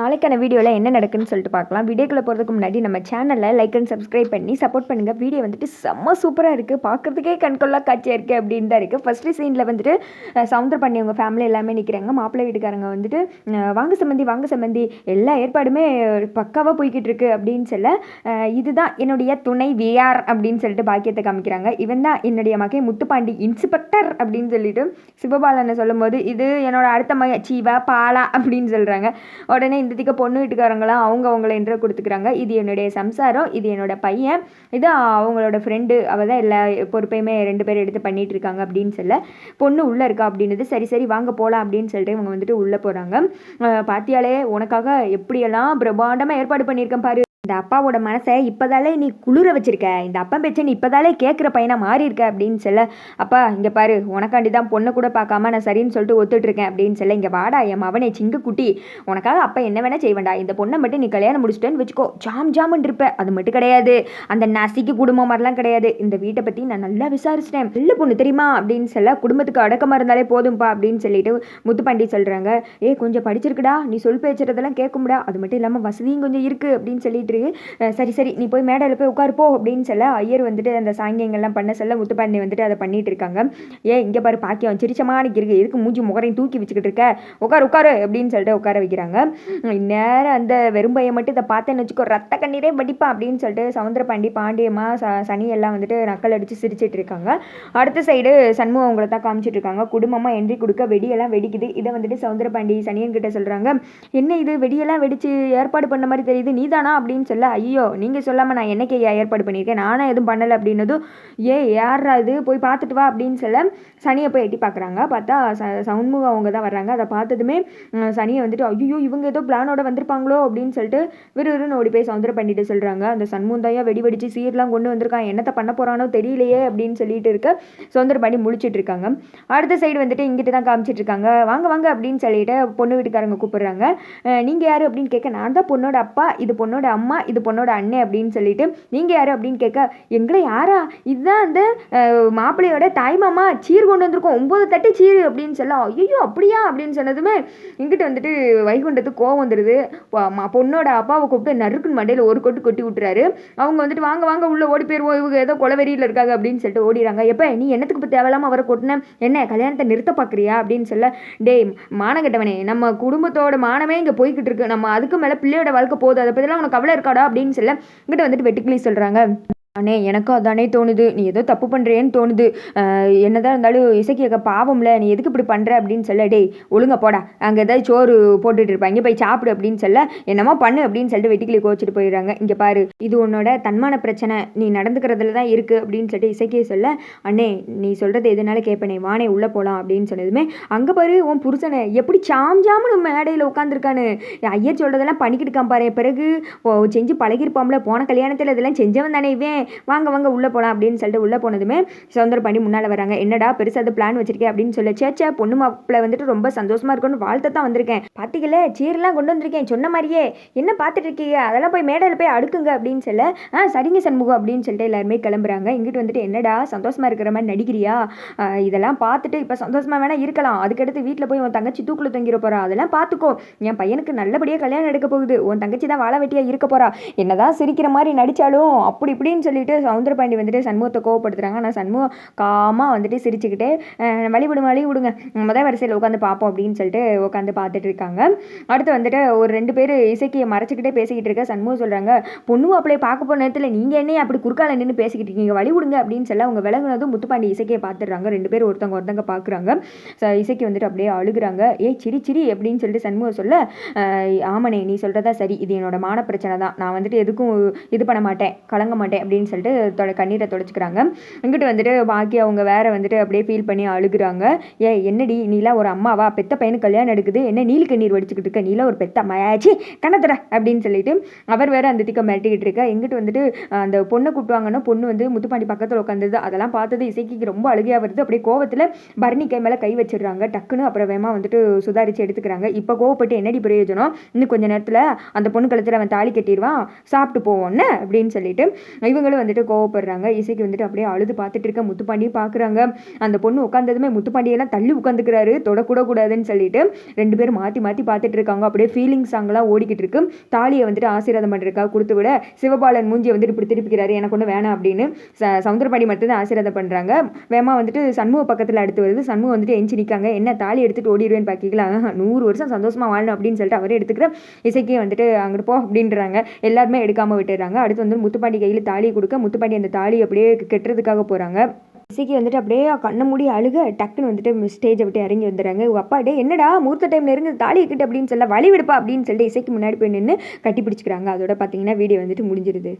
நாளைக்கான வீடியோவில் என்ன நடக்குன்னு சொல்லிட்டு பார்க்கலாம். வீடியோக்குள்ளே போகிறதுக்கு முன்னாடி நம்ம சேனலில் லைக் அண்ட் சப்ஸ்கிரைப் பண்ணி சப்போர்ட் பண்ணுங்கள் வீடியோ வந்துட்டு செம்ம சூப்பராக இருக்குது பார்க்குறதுக்கே கண்கொள்ளா காட்சியாக இருக்குது அப்படின்னு தான் இருக்குது ஃபஸ்ட்டு சீனில் வந்துட்டு சவுந்தர் பண்ணி அவங்க ஃபேமிலி எல்லாமே நிற்கிறாங்க மாப்பிள்ளை வீட்டுக்காரங்க வந்துட்டு வாங்க சம்மந்தி வாங்க சம்மந்தி எல்லா ஏற்பாடுமே பக்காவாக போய்கிட்டு இருக்கு அப்படின்னு சொல்ல இதுதான் என்னுடைய துணை விஆர் அப்படின்னு சொல்லிட்டு பாக்கியத்தை காமிக்கிறாங்க. இவன் தான் என்னுடைய மகை முத்துப்பாண்டி இன்ஸ்பெக்டர் அப்படின்னு சொல்லிட்டு சிவபாலனை சொல்லும்போது இது என்னோட அடுத்த மக சீவா பாலா அப்படின்னு சொல்கிறாங்க உடனே இந்த திக்க பொண்ணு வீட்டுக்காரங்களாம் அவங்க அவங்கள என்று கொடுத்துக்கிறாங்க. இது என்னுடைய சம்சாரம் இது என்னோட பையன் இது அவங்களோட ஃப்ரெண்டு அவள் தான் எல்லா பொறுப்பையுமே ரெண்டு பேரும் எடுத்து பண்ணிட்டு இருக்காங்க அப்படின்னு சொல்ல பொண்ணு உள்ளே இருக்கா? அப்படின்னது சரி சரி வாங்க போகலாம் அப்படின்னு சொல்லிட்டு இவங்க வந்துட்டு உள்ளே போகிறாங்க பாத்தியாலே உனக்காக எப்படியெல்லாம் பிரம்மாண்டமாக ஏற்பாடு பண்ணியிருக்கேன் பாரு இந்த அப்பாவோட மனசை இப்போதாலே நீ குளிர வச்சிருக்க. இந்த அப்பா பேச்சை நீ இப்போதாலே கேட்குற பையனாக மாறி இருக்க அப்படின்னு சொல்ல அப்பா இங்கே பாரு உனக்காண்டி தான் பொண்ணை கூட பார்க்காம நான் சரின்னு சொல்லிட்டு ஒத்துட்ருக்கேன் அப்படின்னு சொல்ல இங்கே வாடா என் மவனே சிங்கு குட்டி. உனக்காக அப்பா என்ன வேணால் செய்வேண்டா இந்த பொண்ணை மட்டும் நீ கல்யாணம் முடிச்சிட்டேன்னு வச்சுக்கோ. ஜாம் ஜாமுன்னு இருப்ப. அது மட்டும் கிடையாது. அந்த நசிக்கு குடும்பம் மாதிரிலாம் கிடையாது. இந்த வீட்டை பற்றி நான் நல்லா விசாரிச்சிட்டேன். நல்ல பொண்ணு தெரியுமா? அப்படின்னு சொல்ல குடும்பத்துக்கு அடக்கமாக இருந்தாலே போதும்பா. அப்படின்னு சொல்லிட்டு முத்துப்பாண்டி சொல்கிறாங்க ஏ கொஞ்சம் படிச்சிருக்குடா. நீ சொல் பேச்சுறதெல்லாம் கேட்கும்டா அது மட்டும் இல்லாமல் வசதியும் கொஞ்சம் இருக்குது அப்படின்னு சொல்லிட்டு சரி சரி சரி நீ போய் மேடையில் போய் உட்காருப்போ அப்படின்னு சொல்ல ஐயர் வந்துட்டு அந்த சாங்கியங்கள்லாம் பண்ண சொல்ல முத்துப்பாண்டி வந்துட்டு அதை பண்ணிட்டு இருக்காங்க. ஏ இங்கே பாரு பாக்கியம் சிரிச்சமானிக்கு இருக்கு. எதுக்கு மூஞ்சி முகரையும் தூக்கி வச்சுக்கிட்டு இருக்க? உட்காரு உட்காரு அப்படின்னு சொல்லிட்டு உட்கார வைக்கிறாங்க. இந்நேரம் அந்த வெறும்பையை மட்டும் இதை பார்த்தேன்னு வச்சுக்கோ ரத்த கண்ணீரே வடிப்பா அப்படின்னு சொல்லிட்டு சவுந்தரபாண்டி பாண்டியம்மா ச சனி எல்லாம் வந்துட்டு நக்கல் அடித்து சிரிச்சிட்டு இருக்காங்க. அடுத்த சைடு சண்முகம் அவங்கள தான் காமிச்சிட்டு இருக்காங்க. குடும்பமாக என்ட்ரி கொடுக்க வெடியெல்லாம் வெடிக்குது. இதை வந்துட்டு சவுந்தரபாண்டி சனியன் கிட்ட சொல்கிறாங்க என்ன இது? வெடியெல்லாம் வெடிச்சு ஏற்பாடு பண்ண மாதிரி தெரியுது. நீதானா அப்படின்னு சொல்ல ஐயோ நீங்கள் சொல்லாமல் நான் என்னைக்கு ஐயா ஏற்பாடு பண்ணியிருக்கேன்? நானும் எதுவும் பண்ணலை அப்படின்னதும் ஏ யாரா இது? போய் பார்த்துட்டு வா அப்படின்னு சொல்ல சனியை போய் எட்டி பார்க்குறாங்க. பார்த்தா ச சவுண்முகம் அவங்க தான் வர்றாங்க. அதை பார்த்ததுமே சனியை வந்துட்டு ஐயோ இவங்க ஏதோ பிளானோட வந்திருப்பாங்களோ? அப்படின்னு சொல்லிட்டு விறுவிறுன்னு ஓடி போய் சவுந்தர பண்ணிட்டு சொல்கிறாங்க அந்த சண்முந்தாயா வெடி வெடிச்சு சீர்லாம் கொண்டு வந்திருக்கான். என்னத்தை பண்ண போகிறானோ தெரியலையே அப்படின்னு சொல்லிட்டு இருக்க சுதந்திரம் பண்ணி முடிச்சுட்டு இருக்காங்க. அடுத்த சைடு வந்துட்டு இங்கிட்டு தான் காமிச்சிட்டு இருக்காங்க. வாங்க வாங்க அப்படின்னு சொல்லிட்டு பொண்ணு வீட்டுக்காரங்க கூப்பிடுறாங்க. நீங்கள் யார்? அப்படின்னு கேட்க நான் தான் பொண்ணோட அப்பா. இது பொண்ணோட அம்மா. இது பொண்ணோட அண்ணே அப்படின்னு சொல்லிட்டு நீங்கள் யார்? அப்படின்னு கேட்க எங்களை யாரா? இதுதான் அந்த மாப்பிள்ளையோட தாய் மாமா சீர் கொண்டு வந்திருக்கோம். ஒம்பது தட்டு சீர் அப்படின்னு சொல்ல ஐயோ அப்படியா? அப்படின்னு சொன்னதுமே இங்கிட்டு வந்துட்டு வைகுண்டத்துக்கு கோவம் வந்துடுது பொண்ணோட அப்பாவை கூப்பிட்டு நறுக்குன்னு மண்டையில் ஒரு கொட்டு கொட்டி விட்டுறாரு. அவங்க வந்துட்டு வாங்க வாங்க உள்ளே ஓடி போயிடுவோம் இவங்க ஏதோ கொலவெறியில் இருக்காங்க அப்படின்னு சொல்லிட்டு ஓடிறாங்க எப்போ நீ என்னத்துக்கு இப்போ தேவையில்லாமல் அவரை கொட்டின? என்ன கல்யாணத்தை நிறுத்த பார்க்குறியா அப்படின்னு சொல்ல டேய் மானகட்டவனே நம்ம குடும்பத்தோட மானமே இங்கே போய்கிட்டு இருக்கு. நம்ம அதுக்கு மேலே பிள்ளையோட வாழ்க்கை போகுது. அதை பற்றிலாம் உனக்கு கவலை இருக்காடா அப்படின்னு சொல்ல இங்கிட்ட வந்துட்டு வெட்டுக்கிளி சொல்கிறாங்க அண்ணே எனக்கும் அதானே தோணுது. நீ ஏதோ தப்பு பண்ணுறேன்னு தோணுது. என்னதான் இருந்தாலும் இசைக்கு கேட்க பாவம்ல. நீ எதுக்கு இப்படி பண்ணுற அப்படின்னு சொல்ல டேய் ஒழுங்க போடா. அங்கே ஏதாவது சோறு போட்டுட்டு இருப்பாங்க போய் சாப்பிடு அப்படின்னு சொல்ல என்னமோ பண்ணு அப்படின்னு சொல்லிட்டு வெட்டிக்கிளி கோச்சிட்டு போயிடுறாங்க. இங்கே பாரு இது உன்னோட தன்மான பிரச்சனை. நீ நடந்துக்கிறதுல தான் இருக்குது அப்படின்னு சொல்லிட்டு இசைக்கே சொல்ல அண்ணே நீ சொல்கிறது எதுனால கேட்பனே வானே உள்ளே போகலாம் அப்படின்னு சொன்னதுமே அங்கே பாரு உன் புருஷனை எப்படி சாம் ஜாமுன்னு மேடையில் உட்காந்துருக்கானு ஐயர் சொல்கிறதெல்லாம் பண்ணிக்கிட்டு இருக்கான் பாரு. பிறகு ஓ, செஞ்சு பழகிருப்பாம்ல போன கல்யாணத்தில் இதெல்லாம் செஞ்சவன் தானே இவன். வாங்க வாங்க உள்ளே போகலாம் அப்படின்னு சொல்லிட்டு உள்ளே போனதுமே சுதந்திரம் பண்ணி முன்னால் வராங்க. என்னடா பெருசாக அது பிளான் வச்சிருக்கேன் அப்படின்னு சொல்ல சேச்சே பொண்ணு மாப்பிள்ளை வந்துட்டு ரொம்ப சந்தோஷமா இருக்கும்னு வாழ்த்த தான் வந்திருக்கேன். பார்த்தீங்களே சீரெலாம் கொண்டு வந்திருக்கேன் சொன்ன மாதிரியே. என்ன பார்த்துட்டு இருக்கீங்க? அதெல்லாம் போய் மேடையில் போய் அடுக்குங்க அப்படின்னு சொல்ல ஆ சரிங்க சண்முகம் அப்படின்னு சொல்லிட்டு எல்லாருமே கிளம்புறாங்க. இங்கிட்டு வந்துட்டு என்னடா சந்தோஷமா இருக்கிற மாதிரி நடிக்கிறியா? இதெல்லாம் பார்த்துட்டு இப்போ சந்தோஷமா வேணா இருக்கலாம். அதுக்கடுத்து வீட்டில் போய் உன் தங்கச்சி தூக்குள்ள தொங்கிற போகிறா அதெல்லாம் பார்த்துக்கோ. என் பையனுக்கு நல்லபடியாக கல்யாணம் எடுக்க போகுது. உன் தங்கச்சி தான் வாழ வெட்டியாக இருக்க போறா. என்னதான் சிரிக்கிற மாதிரி நடிச்சாலும் அப்படி இப்படின்னு சொல்லி சொல்லிட்டு சவுந்தரபாண்டி வந்துட்டு சண்முகத்தை கோவப்படுத்துறாங்க. ஆனால் சண்முகம் காமாக வந்துட்டு சிரிச்சுக்கிட்டு வழி விடுங்க வழி விடுங்க. முதல் வரிசையில் உட்காந்து பார்ப்போம் அப்படின்னு சொல்லிட்டு உட்காந்து பார்த்துட்டு இருக்காங்க. அடுத்து வந்துட்டு ஒரு ரெண்டு பேர் இசைக்கியை மறைச்சிக்கிட்டே பேசிக்கிட்டு இருக்க சண்முகம் சொல்கிறாங்க பொண்ணு அப்படியே பார்க்க போன நேரத்தில் நீங்கள் என்னையே அப்படி குறுக்கால நின்று பேசிக்கிட்டு இருக்கீங்க. வழி விடுங்க அப்படின்னு சொல்ல அவங்க விலகுனதும் முத்துப்பாண்டி இசைக்கியை பார்த்துடுறாங்க ரெண்டு பேர் ஒருத்தவங்க ஒருத்தவங்க பார்க்குறாங்க இசைக்கு வந்துட்டு அப்படியே அழுகுறாங்க. ஏய் சிரி சிரி அப்படின்னு சொல்லிட்டு சண்முகம் சொல்ல ஆமனே ஆமாண்ணே நீ சொல்கிறதா சரி. இது என்னோட மான பிரச்சனை தான். நான் வந்துட்டு எதுக்கும் இது பண்ண மாட்டேன். கலங்க மாட்டேன் அப்படின்னு சொல்லிட்டு தொட கண்ணீரை தொடச்சிக்கிறாங்க. இங்கிட்டு வந்துட்டு பாக்கி அவங்க வேற வந்துட்டு அப்படியே ஃபீல் பண்ணி அழுகுறாங்க. ஏ என்னடி? நீலாம் ஒரு அம்மாவா? பெத்த பையனுக்கு கல்யாணம் எடுக்குது என்ன நீலு கண்ணீர் வடிச்சுக்கிட்டு இருக்க? நீலாம் ஒரு பெத்த? அம்மாயாச்சி கண்ணத்துற அப்படின்னு சொல்லிட்டு அவர் வேற அந்த திக்க மிரட்டிக்கிட்டு இருக்க. எங்கிட்டு வந்துட்டு அந்த பொண்ணை கூப்பிட்டுவாங்கன்னா பொண்ணு வந்து முத்துப்பாண்டி பக்கத்தில் உட்காந்துது அதெல்லாம் பார்த்தது இசைக்கு ரொம்ப அழுகையாக வருது. அப்படியே கோவத்தில் பரணி கை மேலே கை வச்சிடுறாங்க. டக்குன்னு அப்புறம் வேமா வந்துட்டு சுதாரிச்சு எடுத்துக்கிறாங்க. இப்போ கோவப்பட்டு என்னடி பிரயோஜனம்? இன்னும் கொஞ்ச நேரத்தில் அந்த பொண்ணு கழுத்தில் அவன் தாலி கட்டிடுவான். சாப்பிட்டு போவோன்னு அப்படின்னு சொல்லிட்டு இவங்களும் அவங்களும் வந்துட்டு கோவப்படுறாங்க. இசைக்கு வந்துட்டு அப்படியே அழுது பார்த்துட்டு இருக்க முத்துப்பாண்டியும் பார்க்குறாங்க. அந்த பொண்ணு உட்காந்ததுமே முத்துப்பாண்டியெல்லாம் தள்ளி உட்காந்துக்கிறாரு தொடக்கூட கூடாதுன்னு சொல்லிட்டு ரெண்டு பேரும் மாற்றி மாற்றி பார்த்துட்டு இருக்காங்க. அப்படியே ஃபீலிங்ஸ் சாங்லாம் ஓடிக்கிட்டு இருக்கு. தாலியை வந்துட்டு ஆசீர்வாதம் பண்ணுறதுக்காக கொடுத்து விட சிவபாலன் மூஞ்சியை வந்துட்டு இப்படி திருப்பிக்கிறாரு. எனக்கு ஒன்று வேணாம் அப்படின்னு ச சவுந்தரபாடி மட்டும் தான் ஆசீர்வாதம் பண்ணுறாங்க வேமா வந்துட்டு சண்முக பக்கத்தில் அடுத்து வருது. சண்முகம் வந்துட்டு எஞ்சி நிற்காங்க என்ன தாலி எடுத்துட்டு ஓடிடுவேன்னு பார்க்கலாம் நூறு வருஷம் சந்தோஷமாக வாழணும் அப்படின்னு சொல்லிட்டு அவரே எடுத்துக்கிற இசைக்கே வந்துட்டு அங்கிட்டு போ அப்படின்றாங்க. எல்லாருமே எடுக்காமல் விட்டுறாங்க. அடுத்து வந்து முத்துப்பாண்டி கையில் தாலி கொடுக்க முத்துப்பாண்டி அந்த தாலி அப்படியே கெட்டுறதுக்காக போகிறாங்க இசைக்கு வந்துட்டு அப்படியே கண்ணை மூடி அழுக டக்குன்னு வந்துட்டு ஸ்டேஜை விட்டு இறங்கி வந்துடுறாங்க. அப்பா டே என்னடா? மூர்த்த டைமில் இருந்து தாலி கிட்ட அப்படின்னு சொல்ல வழி விடுப்பா அப்படின்னு சொல்லிட்டு இசைக்கு முன்னாடி போய் நின்று கட்டி பிடிச்சிக்கிறாங்க. அதோட பார்த்தீங்கன்னா வீடியோ வந்துட்டு முடிஞ்சிருது.